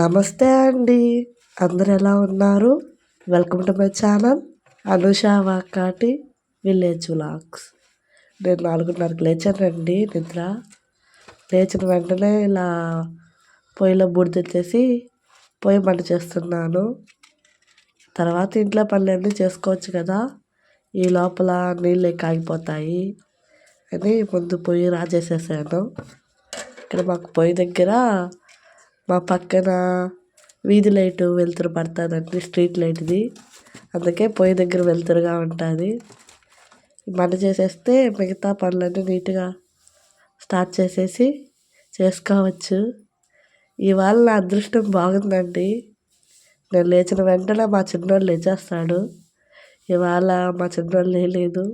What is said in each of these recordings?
నమస్తే అండి. అందరు ఎలా ఉన్నారు? Welcome to my channel Anusha Vakati village vlogs నేను నాలుగున్నరకు లేచానండి. నిద్ర. లేచిన వెంటనే ఇలా పొయ్యిలో బూడిద తెచ్చేసి పొయ్యి మంట చేస్తున్నాను. తర్వాత ఇంట్లో పనులన్నీ చేసుకోవచ్చు కదా. ఈ లోపల నీళ్ళు కాగిపోతాయి అని ముందు పొయ్యి రాజేసేసాను. ఇక్కడ మాకు పొయ్యి దగ్గర మా పక్కన వీధి లైటు వెలుతురు పడుతుందండి స్ట్రీట్ లైట్ది. అందుకే పొయ్యి దగ్గర వెలుతురుగా ఉంటుంది. మంట చేసేస్తే మిగతా పనులన్నీ నీట్గా స్టార్ట్ చేసేసి చేసుకోవచ్చు. ఇవాళ నా అదృష్టం బాగుందండి. నేను లేచిన వెంటనే మా చిన్నోడు లేచేస్తాడు. ఇవాళ మా చిన్నోడు లేలేదు.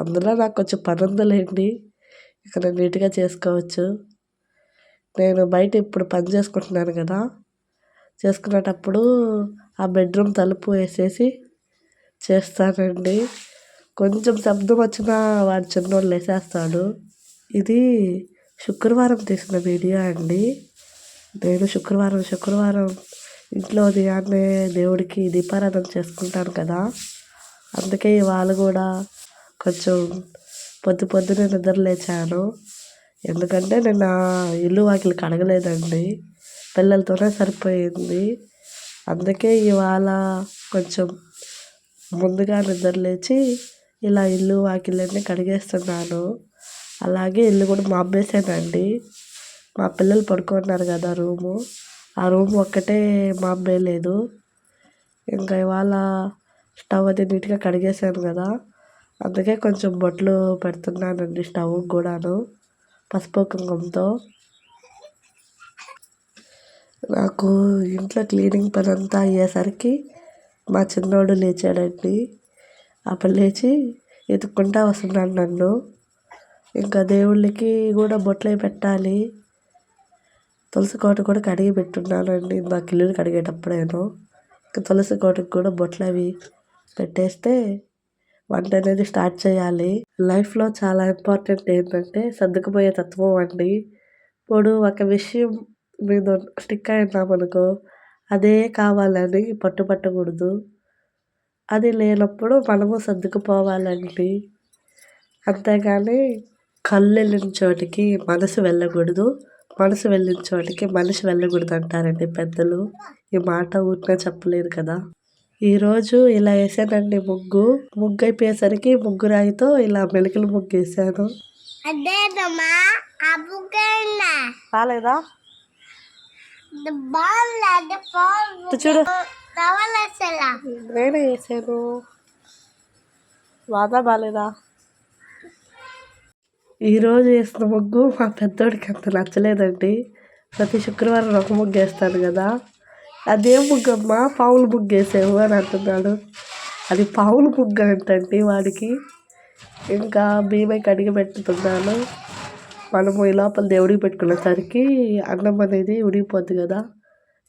అందులో నాకు కొంచెం పని ఉందిలేండి ఇక్కడ నీట్గా చేసుకోవచ్చు. నేను బయట ఇప్పుడు పని చేసుకుంటున్నాను కదా. చేసుకునేటప్పుడు ఆ బెడ్రూమ్ తలుపు వేసేసి చేస్తానండి. కొంచెం శబ్దం వచ్చినా వాడు చిన్నోళ్ళు వేసేస్తాడు. ఇది శుక్రవారం తీసిన వీడియో అండి. నేను శుక్రవారం శుక్రవారం ఇంట్లో ఉదయాన్నే దేవుడికి దీపారాధన చేసుకుంటాను కదా. అందుకే ఇవాళ కూడా కొంచెం పొద్దు పొద్దునే నిద్ర లేచాను. ఎందుకంటే నేను ఇల్లు వాకిలి కడగలేదండి పిల్లలతోనే సరిపోయింది. అందుకే ఇవాళ కొంచెం ముందుగా నిద్ర లేచి ఇలా ఇల్లు వాకిలన్నీ కడిగేస్తున్నాను. అలాగే ఇల్లు కూడా మాపేసానండి మా పిల్లలు పడుకున్నారు కదా రూము. ఆ రూమ్ ఒక్కటే మాబ్బేయలేదు ఇంకా ఇవాళ స్టవ్ అది నీట్గా కడిగేసాను కదా. అందుకే కొంచెం బొట్లు పెడుతున్నానండి స్టవ్ కూడాను. పసుపు కుంకుమతో. నాకు ఇంట్లో క్లీనింగ్ పని అంతా అయ్యేసరికి మా చిన్నోడు లేచాడండి. అప్పుడు లేచి ఎత్తుక్కుంటా వస్తున్నాడు నన్ను. ఇంకా దేవుళ్ళకి కూడా బొట్లే పెట్టాలి. తులసి కోట కూడా కడిగి పెట్టున్నానండి. ఇందాక ఇల్లు కడిగేటప్పుడేను. ఇంకా తులసి కోటకు కూడా బొట్లు అవి పెట్టేస్తే వంట అనేది స్టార్ట్ చేయాలి. లైఫ్లో చాలా ఇంపార్టెంట్ ఏంటంటే సర్దుకుపోయే తత్వం అండి. ఇప్పుడు ఒక విషయం మీద స్టిక్ అయినామనుకో అదే కావాలని పట్టుపట్టకూడదు అది లేనప్పుడు మనము సర్దుకుపోవాలండి. అంతేగాని కళ్ళు వెళ్ళిన చోటికి మనసు వెళ్ళకూడదు. మనసు వెళ్ళిన చోటికి మనిషి వెళ్ళకూడదు అంటారండి పెద్దలు. ఈ మాట ఊరికే చెప్పలేదు కదా. ఈరోజు ఇలా వేసానండి ముగ్గు. ముగ్గు అయిపోయేసరికి ముగ్గు రాయితో ఇలా మెలికలు ముగ్గు వేసాను. రాలేదా? చూడు. నేనే వేసాను. బాగా బాగాలేదా ఈరోజు వేసిన ముగ్గు మా పెద్దోడికి అంత నచ్చలేదండి. ప్రతి శుక్రవారం ఒక ముగ్గు వేస్తాను కదా. అదేం బుగ్గమ్మా పావులు ముగ్గు వేసావు అని అంటున్నాడు. అది పావులు బుగ్గ అంటండి వాడికి. ఇంకా బియ్యమై కడిగి పెట్టుతున్నాను మనము ఈ లోపల దేవుడికి పెట్టుకునేసరికి అన్నం అనేది ఉడిగిపోద్ది కదా.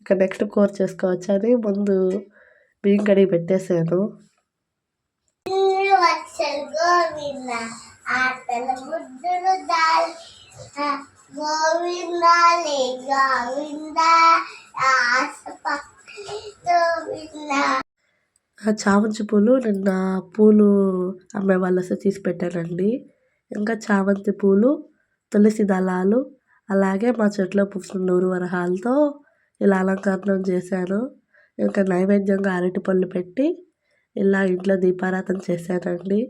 ఇక నెక్స్ట్ కూర చేసుకోవచ్చు అని ముందు బియ్యం కడిగి ఆ చామంతి పూలు నిన్న పూలు అమ్మే వాళ్ళు వస్తే తీసి పెట్టానండి. ఇంకా చామంతి పూలు తులసి దళాలు అలాగే మా చెట్లో పూసిన నూరు వరహాలతో ఇలా అలంకరణం చేశాను. ఇంకా నైవేద్యంగా అరటిపళ్ళు పెట్టి ఇలా ఇంట్లో దీపారాధన చేశానండి.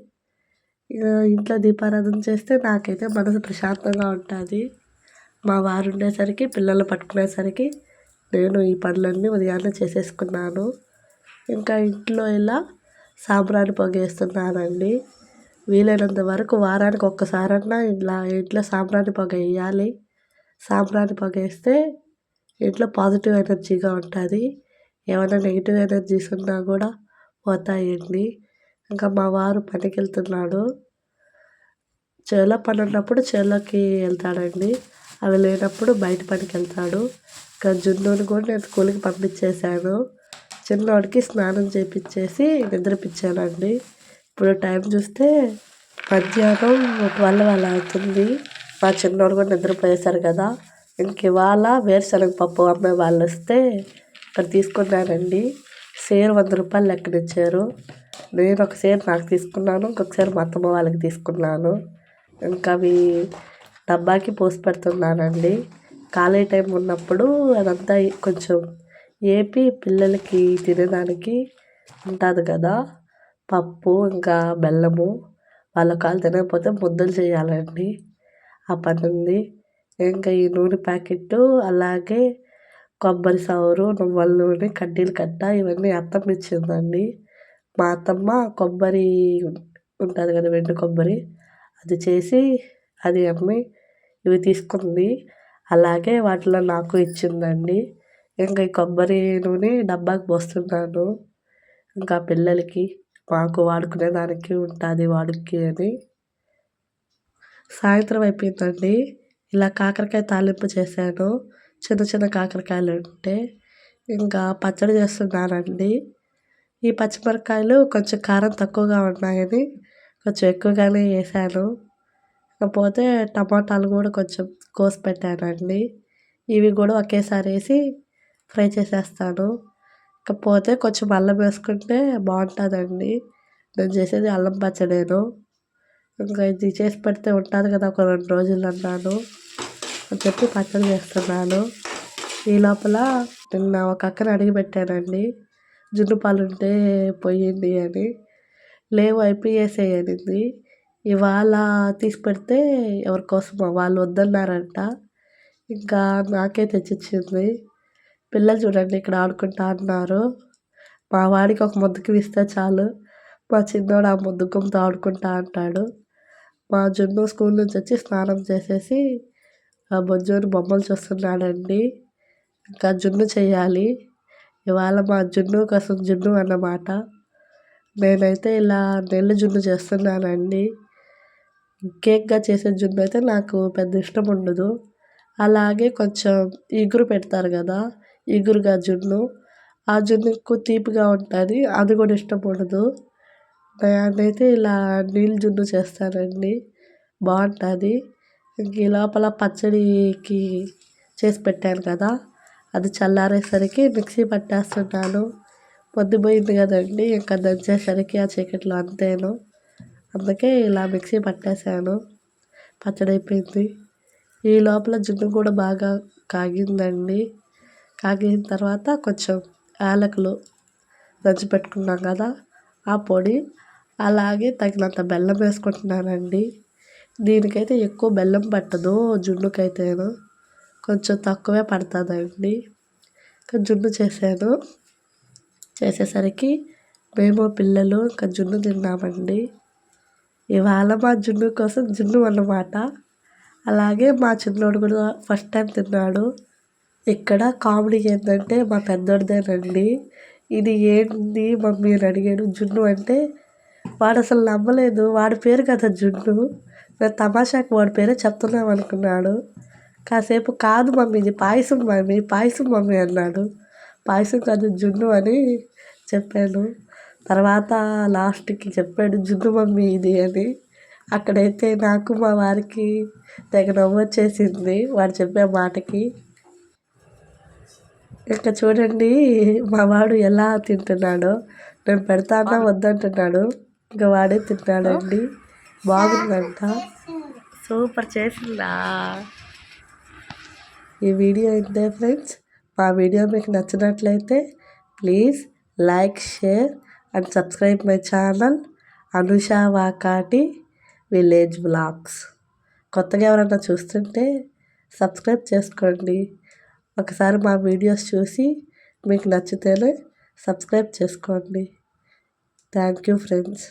ఇంట్లో దీపారాధన చేస్తే నాకైతే మనసు ప్రశాంతంగా ఉంటుంది. మా వారు ఉండేసరికి పిల్లలు పట్టుకునేసరికి నేను ఈ పనులన్నీ ఉదయాన్నే చేసేసుకున్నాను. ఇంకా ఇంట్లో ఇలా సాంబ్రాణి పొగ వేస్తున్నానండి వీలైనంత వరకు వారానికి ఒక్కసారన్నా ఇలా ఇంట్లో సాంబ్రాణి పొగ వేయాలి. సాంబ్రాణి పొగ వేస్తే ఇంట్లో పాజిటివ్ ఎనర్జీగా ఉంటుంది. ఏమైనా నెగిటివ్ ఎనర్జీస్ ఉన్నా కూడా పోతాయండి. ఇంకా మా వారు పనికి వెళ్తున్నాడు చేలో పని ఉన్నప్పుడు చేలోకి వెళ్తాడండి. అవి లేనప్పుడు బయట పనికి వెళ్తాడు ఇంకా జున్నుని కూడా నేను స్కూల్కి పంపించేశాను. చిన్నవాడికి స్నానం చేపించేసి నిద్రపించానండి ఇప్పుడు టైం చూస్తే మధ్యాహ్నం ట్వెల్వ్ అలా అవుతుంది. మా చిన్నోడు కూడా నిద్రపోయేశారు కదా. ఇంక ఇవాళ వేరుశనగ పప్పు అమ్మే వాళ్ళు వస్తే ఇక్కడ తీసుకున్నానండి సేరు వంద రూపాయలు లెక్కనిచ్చారు. నేను ఒక సేరు నాకు తీసుకున్నాను ఇంకొకసారి మా అత్తమ్మ వాళ్ళకి తీసుకున్నాను. ఇంకా అవి డబ్బాకి పోసి పెడుతున్నానండి. ఖాళీ టైం ఉన్నప్పుడు అదంతా కొంచెం ఏపి పిల్లలకి తినేదానికి ఉంటుంది కదా. పప్పు ఇంకా బెల్లము వాళ్ళ కాళ్ళు తినకపోతే ముద్దలు చేయాలండి. ఆ పని ఉంది. ఇంకా ఈ నూనె ప్యాకెట్ అలాగే కొబ్బరి సౌరు నువ్వుల నూనె కడ్డీలు కట్ట ఇవన్నీ అత్తమ్మ ఇచ్చిందండి మా అత్తమ్మ కొబ్బరి ఉంటుంది కదా వెండి కొబ్బరి. అది చేసి అది అమ్మి ఇవి తీసుకుంది. అలాగే వాటిలో నాకు ఇచ్చిందండి. ఇంకా ఈ కొబ్బరి నూనె డబ్బాకి పోస్తున్నాను. ఇంకా పిల్లలకి మాకు వాడుకునే దానికి ఉంటుంది వాడుకి అని. సాయంత్రం అయిపోయిందండి. ఇలా కాకరకాయ తాలింపు చేశాను. చిన్న చిన్న కాకరకాయలు ఉంటే ఇంకా పచ్చడి చేస్తున్నానండి. ఈ పచ్చిమిరపకాయలు కొంచెం కారం తక్కువగా ఉన్నాయని కొంచెం ఎక్కువగానే వేసాను కాకపోతే టమాటాలు కూడా కొంచెం కోసి పెట్టానండి. ఇవి కూడా ఒకేసారి వేసి ఫ్రై చేసేస్తాను. ఇకపోతే కొంచెం అల్లం వేసుకుంటే బాగుంటుందండి. నేను చేసేది అల్లం పచ్చడేను. ఇంకా ఇది చేసి పెడితే ఉంటుంది కదా ఒక రెండు రోజులు అన్నాను. అని చెప్పి పచ్చడి చేస్తున్నాను. ఈ లోపల నిన్న ఒక అక్కని అడిగి పెట్టానండి. జున్ను పాలు ఉంటే పోయింది అని. లేవు అయిపోయేసేయనింది. ఇవాళ తీసి పెడితే ఎవరికోసమో వాళ్ళు వద్దన్నారంట. ఇంకా నాకే తెచ్చిచ్చింది. పిల్లలు చూడండి ఇక్కడ ఆడుకుంటా అన్నారు. మా వాడికి ఒక ముద్దుకు ఇస్తే చాలు. మా చిన్నోడు ఆ ముద్దుకంతో ఆడుకుంటా అంటాడు. మా జున్ను స్కూల్ నుంచి వచ్చి స్నానం చేసేసి ఆ బొజ్జోని బొమ్మలు చూస్తున్నాడండి. ఇంకా జున్ను చేయాలి. ఇవాళ మా జున్ను కోసం జున్ను అన్నమాట. నేనైతే ఇలా నెల్లు జున్ను చేస్తున్నానండి. కేక్గా చేసే జున్ను అయితే నాకు పెద్ద ఇష్టం ఉండదు. అలాగే కొంచెం ఇగురు పెడతారు కదా ఇగురుగా జున్ను. ఆ జున్ను ఎక్కువ తీపిగా ఉంటుంది అది కూడా ఇష్టం ఉండదు. నేనైతే ఇలా నీళ్ళు జున్ను చేస్తానండి. బాగుంటుంది. ఇంక ఈ లోపల పచ్చడికి చేసి పెట్టాను కదా అది చల్లారేసరికి మిక్సీ పట్టేస్తున్నాను. పొద్దుపోయింది కదండి ఇంకా దంచేసరికి ఆ చీకట్లో అంతేను. అందుకే ఇలా మిక్సీ పట్టేశాను. పచ్చడి అయిపోయింది ఈ లోపల జున్ను కూడా బాగా కాగిందండి. కాగిన తర్వాత కొంచెం యాలకులు దంచి పెట్టుకున్నాం కదా ఆ పొడి. అలాగే తగినంత బెల్లం వేసుకుంటున్నానండి. దీనికైతే ఎక్కువ బెల్లం పట్టదు జున్నుకైతేను. కొంచెం తక్కువే పడుతుందండి. ఇంకా జున్ను చేశాను. చేసేసరికి మేము పిల్లలు ఇంకా జున్ను తిన్నామండి. ఇవాళ మా జున్ను కోసం జున్ను అన్నమాట. అలాగే మా చిన్నోడు కూడా ఫస్ట్ టైం తిన్నాడు. ఇక్కడ కామెడీ ఏంటంటే మా పెద్దోడిదేనండి. ఇది ఏంటి మమ్మీ అని అడిగాడు. జున్ను అంటే వాడు అసలు నమ్మలేదు. వాడి పేరు కదా జున్ను. నేను తమాషాకి వాడి పేరే చెప్తున్నాం అనుకున్నాడు. కాసేపు కాదు మమ్మీ ఇది పాయసం మమ్మీ పాయసం మమ్మీ అన్నాడు. పాయసం కాదు జున్ను అని చెప్పాను. తర్వాత లాస్ట్కి చెప్పాడు జున్ను మమ్మీ ఇది అని. అక్కడైతే నాకు మా వారికి తెగ నవ్వు వచ్చేసింది. వాడు చెప్పే మాటకి ఇంకా చూడండి మా వాడు ఎలా తింటున్నాడో. నేను పెడతానా వద్దంటున్నాడు. ఇంకా వాడే తింటాడండి బాగుందంట. సూపర్ చేసిందా? ఈ వీడియో ఇంతే ఫ్రెండ్స్. మా వీడియో మీకు నచ్చినట్లయితే please like share and subscribe my channel Anusha Vakati village blogs కొత్తగా ఎవరైనా చూస్తుంటే సబ్స్క్రైబ్ చేసుకోండి. ఒకసారి మా వీడియోస్ చూసి మీకు నచ్చితేనే సబ్స్క్రైబ్ చేసుకోండి. Thank you friends.